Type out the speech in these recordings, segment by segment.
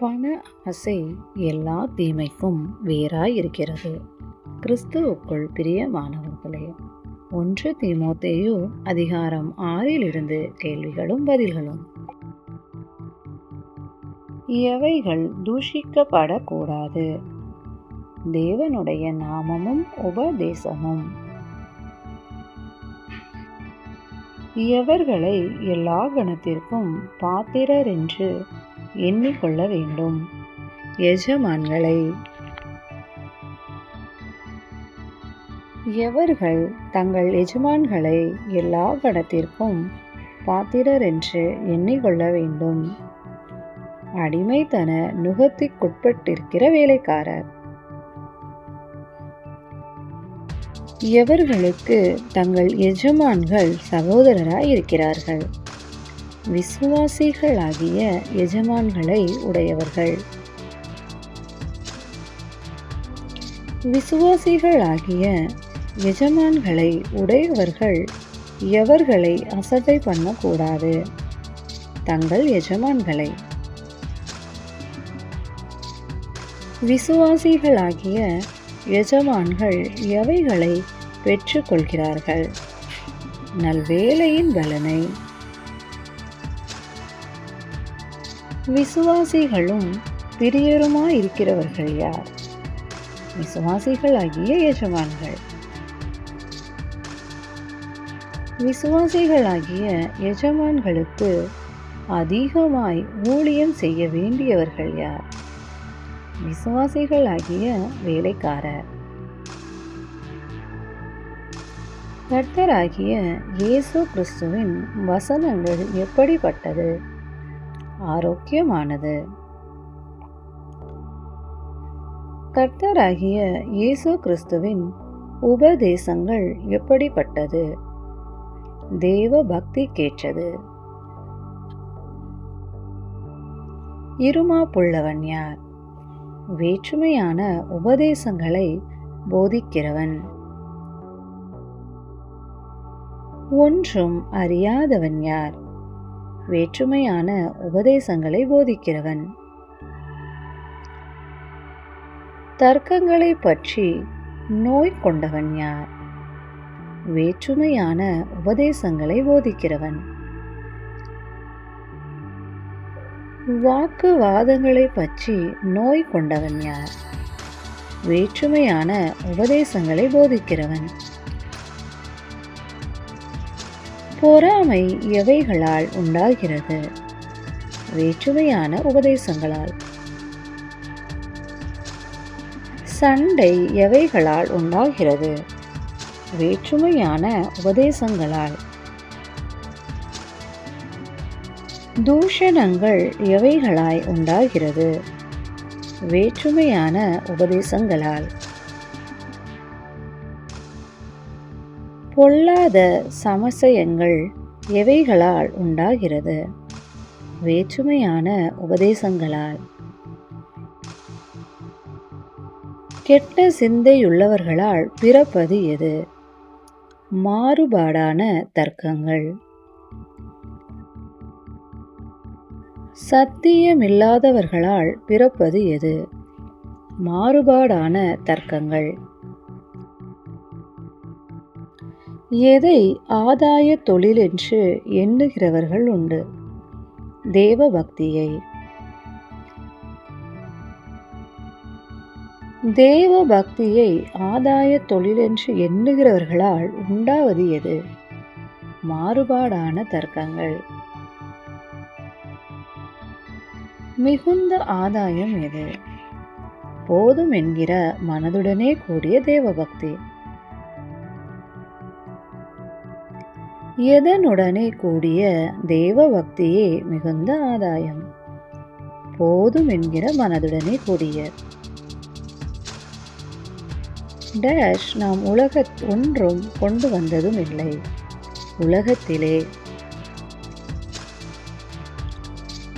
பண ஆசை எல்லா தீமைக்கும் வேறாய் இருக்கிறது கிறிஸ்துவுக்குள் பிரியமானவர்களே ஒன்று தீமோத்தேயு அதிகாரம் ஆறிலிருந்து கேள்விகளும் பதில்களும். எவைகள் தூஷிக்கப்படக்கூடாது? தேவனுடைய நாமமும் உபதேசமும். எவர்களை எல்லா கணத்திற்கும் பாத்திரர் என்று எண்ணிக்கொள்ள வேண்டும். எஜமான்களை. எவர்கள் தங்கள் எஜமான்களை எல்லா கடத்திற்கும் பாத்திரர் என்று எண்ணிக்கொள்ள வேண்டும். அடிமைத்தன நுகத்திற்குட்பட்டிருக்கிற வேலைக்காரர். எவர்களுக்கு தங்கள் எஜமான்கள் சகோதரராய் இருக்கிறார்கள் விசுவாசிகளாகிய எஜமான்களை உடையவர்கள். விசுவாசிகளாகிய எஜமான்களை உடையவர்கள் எவர்களை அசட்டை பண்ணக்கூடாது? தங்கள் எஜமான்களை. விசுவாசிகளாகிய எஜமான்கள் எவைகளை பெற்றுக்கொள்கிறார்கள்? நல்வேலையின் பலனை. விசுவாசிகளும் பிரியருமாயிருக்கிறவர்கள் யார்? விசுவாசிகளாகிய எஜமான்கள். விசுவாசிகளாகிய எஜமான்களுக்கு அதிகமாய் ஊழியம் செய்ய வேண்டியவர்கள் யார்? விசுவாசிகளாகிய வேலைக்காரர். கர்த்தராகிய இயேசு கிறிஸ்துவின் வசனங்கள் எப்படிப்பட்டது? ஆரோக்கியமானது. கர்த்தராகிய இயேசு கிறிஸ்துவின் உபதேசங்கள் எப்படிப்பட்டது? தேவ பக்தி கேட்டது. இருமாப்புள்ளவன் யார்? வேற்றுமையான உபதேசங்களை போதிக்கிறவன். ஒன்றும் அறியாதவன் யார்? வேற்றுமையான உபதேசங்களை போதிக்கிறவன். தர்க்கங்களை பற்றி நோய் கொண்டவன் யார்? வேற்றுமையான உபதேசங்களை போதிக்கிறவன். வாக்குவாதங்களை பற்றி நோய் கொண்டவன் யார்? வேற்றுமையான உபதேசங்களை போதிக்கிறவன். பொறாமை எவைகளால் உண்டாகிறது? வேற்றுமையான உபதேசங்களால். சண்டை எவைகளால் உண்டாகிறது? வேற்றுமையான உபதேசங்களால். தூஷணங்கள் எவைகளாய் உண்டாகிறது? வேற்றுமையான உபதேசங்களால். பொல்லாத சமசயங்கள் எவைகளால் உண்டாகிறது? வேற்றுமையான உபதேசங்களால். கெட்ட சிந்தையுள்ளவர்களால் பிறப்பது எது? மாறுபாடான தர்க்கங்கள். சத்தியமில்லாதவர்களால் பிறப்பது எது? மாறுபாடான தர்க்கங்கள். எதை ஆதாய தொழில் என்று எண்ணுகிறவர்கள் உண்டு? தேவ பக்தியை தேவ பக்தியை ஆதாய தொழில் என்று எண்ணுகிறவர்களால் உண்டாவது எது? மாறுபாடான தர்க்கங்கள். மிகுந்த ஆதாயம் எது? போதும் என்கிற மனதுடனே கூடிய தேவபக்தி. எதனுடனே கூடிய தேவ பக்தியே மிகுந்த ஆதாயம். போதும் என்கிற மனதுடனே கூடிய டேஷ் நாம் உலக ஒன்றும் கொண்டு வந்ததும் இல்லை. உலகத்திலே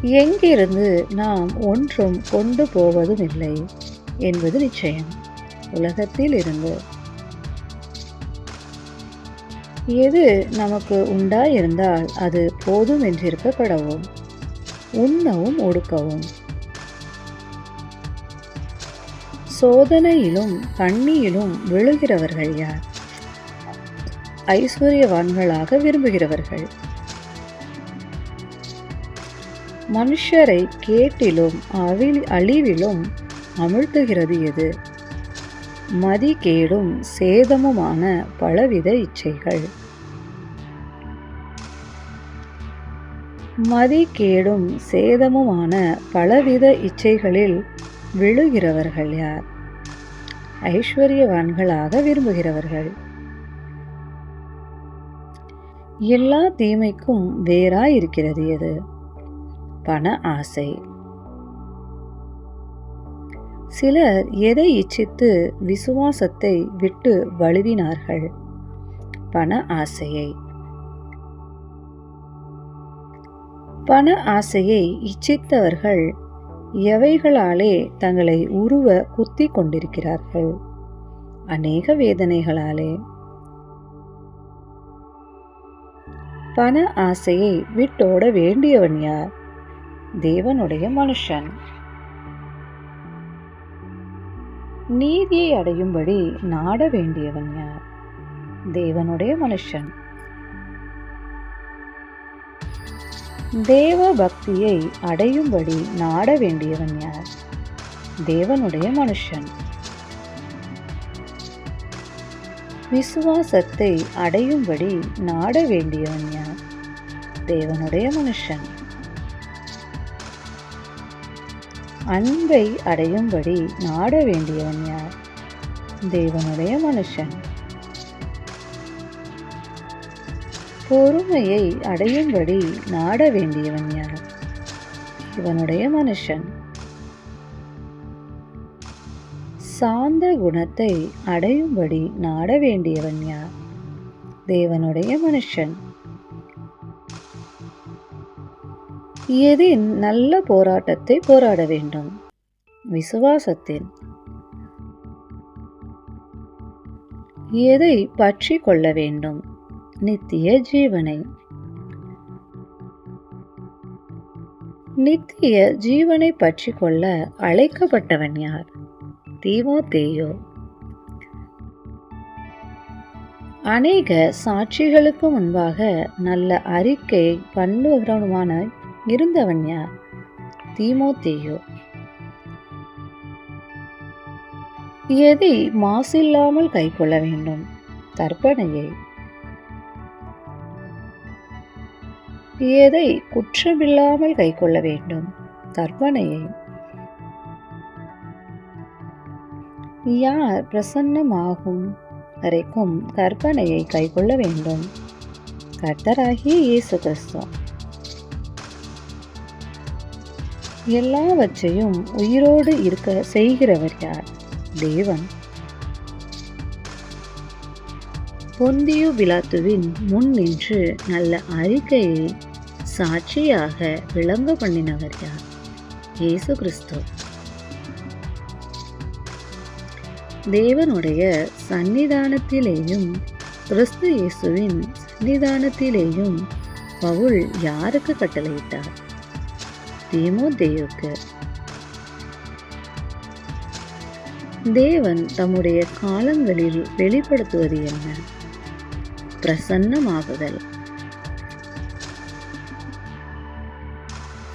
எங்கிருந்து நாம் ஒன்றும் கொண்டு போவதும் இல்லை என்பது நிச்சயம். உலகத்தில் இருந்து எது நமக்கு உண்டாயிருந்தால் அது போதும் என்றிருக்கப்படவும் உண்ணவும் ஒடுக்கவும். சோதனையிலும் கண்ணியிலும் விழுகிறவர்கள் யார்? ஐஸ்வர்யவான்களாக விரும்புகிறவர்கள். மனுஷரை கேட்டிலும் அழிவிலும் அமிழ்த்துகிறது எது? மதிகேடும் சேதமுமான பலவித இச்சைகள். மதிகேடும் சேதமுமான பலவித இச்சைகளில் விழுகிறவர்கள் யார்? ஐஸ்வர்யவான்களாக விரும்புகிறவர்கள். எல்லா தீமைக்கும் வேறாய் இருக்கிறது எது? பண ஆசை. சிலர் எதை இச்சித்து விசுவாசத்தை விட்டு வழுவினார்கள்? பண ஆசையை. பண ஆசையை இச்சித்தவர்கள் எவைகளாலே தங்களை உருவ குத்தி கொண்டிருக்கிறார்கள்? அநேக வேதனைகளாலே. பண ஆசையை விட்டோட வேண்டியவன் யார்? தேவனுடைய மனுஷன். நீதியை அடையும்படி நாட வேண்டியவன் யார்? தேவனுடைய மனுஷன். தேவ பக்தியை அடையும்படி நாட வேண்டியவன் யார்? தேவனுடைய மனுஷன். விசுவாசத்தை அடையும்படி நாட வேண்டியவன் யார்? தேவனுடைய மனுஷன். அன்பை அடையும்படி நாட வேண்டியவன் யார்? தேவனுடைய மனுஷன். பொறுமையை அடையும்படி நாட வேண்டியவன் யார்? இவனுடைய மனுஷன். சாந்த குணத்தை அடையும்படி நாட வேண்டியவன் யார்? தேவனுடைய மனுஷன். எதின் நல்ல போராட்டத்தை போராட வேண்டும். விசுவாசத்தின் எதை பற்றி கொள்ள வேண்டும். நித்திய ஜீவனை. நித்திய ஜீவனை பற்றி கொள்ள அழைக்கப்பட்டவன் யார்? தீமோ தேயோ அநேக சாட்சிகளுக்கு முன்பாக நல்ல அறிக்கை பண்ணுகிறவனுமான இருந்தவன் யார் தீமோத்தேயோ. எதை மாசில்லாமல் கைக்கொள்ள வேண்டும்? தர்ப்பணையை. எதை குற்றமில்லாமல் கைக்கொள்ள வேண்டும்? தர்ப்பணையை. யார் பிரசன்னமாகும்? வரைக்கும் கற்பனையை கைக்கொள்ள வேண்டும். கர்த்தராகிய இயேசு கிறிஸ்து. எல்லாவற்றையும் உயிரோடு இருக்க செய்கிறவர் யார்? தேவன். பொந்தியு பிலாத்துவின் முன் நின்று நல்ல அறிக்கையை சாட்சியாக விளங்க பண்ணினவர் யார்? இயேசு கிறிஸ்து. தேவனுடைய சன்னிதானத்திலேயும் கிறிஸ்து இயேசுவின் சன்னிதானத்திலேயும் பவுல் யாருக்கு கட்டளையிட்டார்? தீமோத்தேயுக்கு தேவன் தம்முடைய காலங்களில் வெளிப்படுத்துவது என்ன? பிரசன்னமாகுதல்.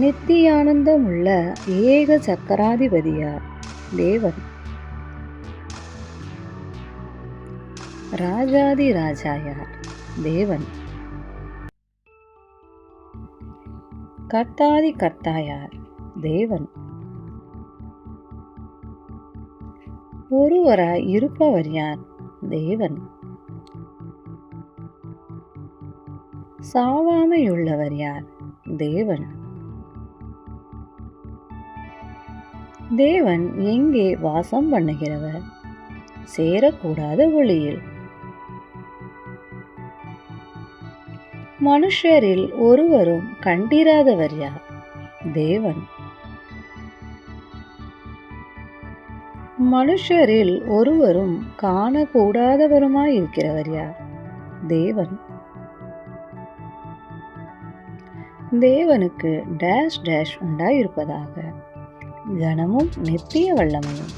நித்தியானந்தமுள்ள ஏக சக்கராதிபதியார் தேவன். ராஜாதி ராஜாயார் தேவன். கர்த்தாதி கர்த்தாயார் தேவன். ஒருவராய் இருப்பவர் யார் தேவன். சாவாமையுள்ளவர் யார் தேவன். தேவன் எங்கே வாசம் பண்ணுகிறவர்? சேரக்கூடாத ஒளியில் மனுஷரில் ஒருவரும் கண்டிராதவர் யார்? தேவன். மனுஷரில் ஒருவரும் காணக்கூடாதவருமாய் இருக்கிறவர் யார்? தேவன். தேவனுக்கு டேஷ் டேஷ் உண்டாயிருப்பதாக கனமும் நித்திய வல்லமையும்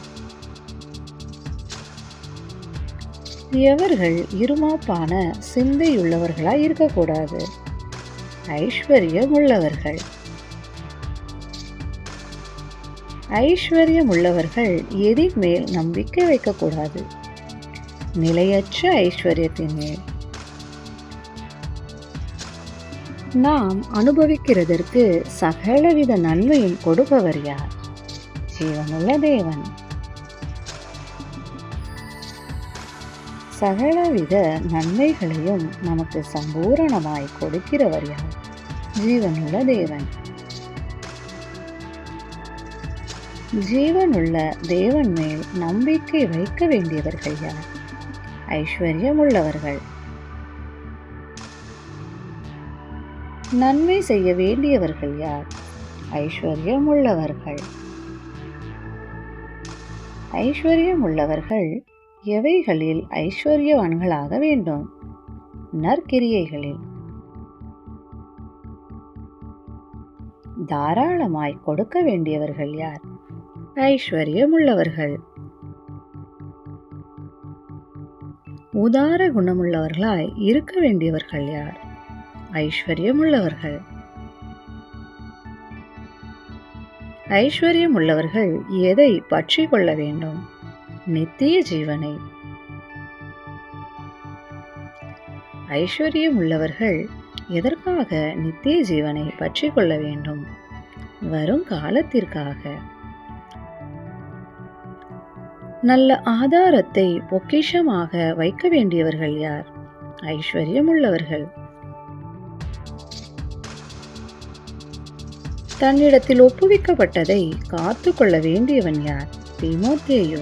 எவர்கள் இருமாப்பான சிந்தையுள்ளவர்களாய் இருக்கக்கூடாது. ஐஸ்வர்யம் உள்ளவர்கள் ஐஸ்வர்யம் உள்ளவர்கள் எதின் மேல் நம்பிக்கை வைக்கக்கூடாது. நிலையற்ற ஐஸ்வர்யத்தின் மேல். நாம் அனுபவிக்கிறதற்கு சகலவித நன்மையும் கொடுப்பவர் யார்? ஜீவனுள்ள தேவன். சகலவித நன்மைகளையும் நமக்கு சம்பூரணமாய் கொடுக்கிறவர் யார்? ஜீவனுள்ள தேவன். ஜீவனுள்ள தேவன் மேல் நம்பிக்கை வைக்க வேண்டியவர்கள் யார்? ஐஸ்வர்யம் உள்ளவர்கள் நன்மை செய்ய வேண்டியவர்கள் யார்? ஐஸ்வர்யம் உள்ளவர்கள் ஐஸ்வர்யம் உள்ளவர்கள் எவைகளில் ஐஸ்வர்யவான்களாக வேண்டும்? நற்கிரியைகளில். தாராளமாய் கொடுக்க வேண்டியவர்கள் யார்? ஐஸ்வர்யம் உள்ளவர்கள் உதார குணமுள்ளவர்களாய் இருக்க வேண்டியவர்கள் யார்? ஐஸ்வர்யம் உள்ளவர்கள் ஐஸ்வர்யம் உள்ளவர்கள் எதை பற்றி கொள்ள வேண்டும்? நித்திய ஜீவனை. ஐஸ்வர்யம் உள்ளவர்கள் எதற்காக நித்திய ஜீவனை பற்றி கொள்ள வேண்டும்? வரும் காலத்திற்காக. நல்ல ஆதாரத்தை பொக்கிஷமாக வைக்க வேண்டியவர்கள் யார்? ஐஸ்வர்யம் உள்ளவர்கள். தன்னிடத்தில் ஒப்புவிக்கப்பட்டதை காத்து கொள்ள வேண்டியவன் யார்? திமுத்தேயோ.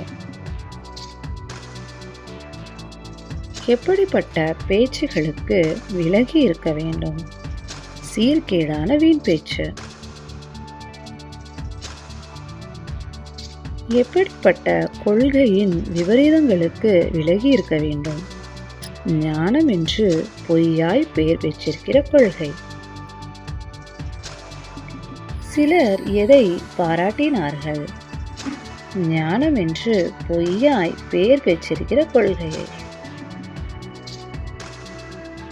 எப்படிப்பட்ட பேச்சுகளுக்கு விலகி இருக்க வேண்டும்? சீர்கேடான வீண் பேச்சு. எப்படிப்பட்ட கொள்கையின் விபரீதங்களுக்கு விலகி இருக்க வேண்டும்? ஞானம் என்று பொய்யாய் பெயர் பெற்றிருக்கிற கொள்கை. சிலர் எதை பாராட்டினார்கள்? ஞானம் என்று பொய்யாய் பெயர் பெற்றிருக்கிற கொள்கையை.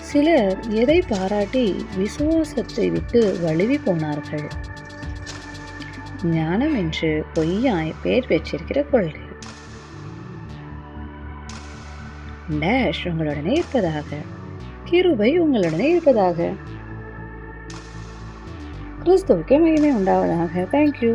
சிலர் எதை பாராட்டி விசுவாசத்தை விட்டு வழுவி போனார்கள்? ஞானம் என்று பொய்யாய் பெயர் பெற்றிருக்கிற கொள்கை. டேஷ் உங்களுடனே இருப்பதாக. கிருபை உங்களுடனே இருப்பதாக. கிறிஸ்துவுக்கு மகிமை உண்டாவதாக. தேங்க்யூ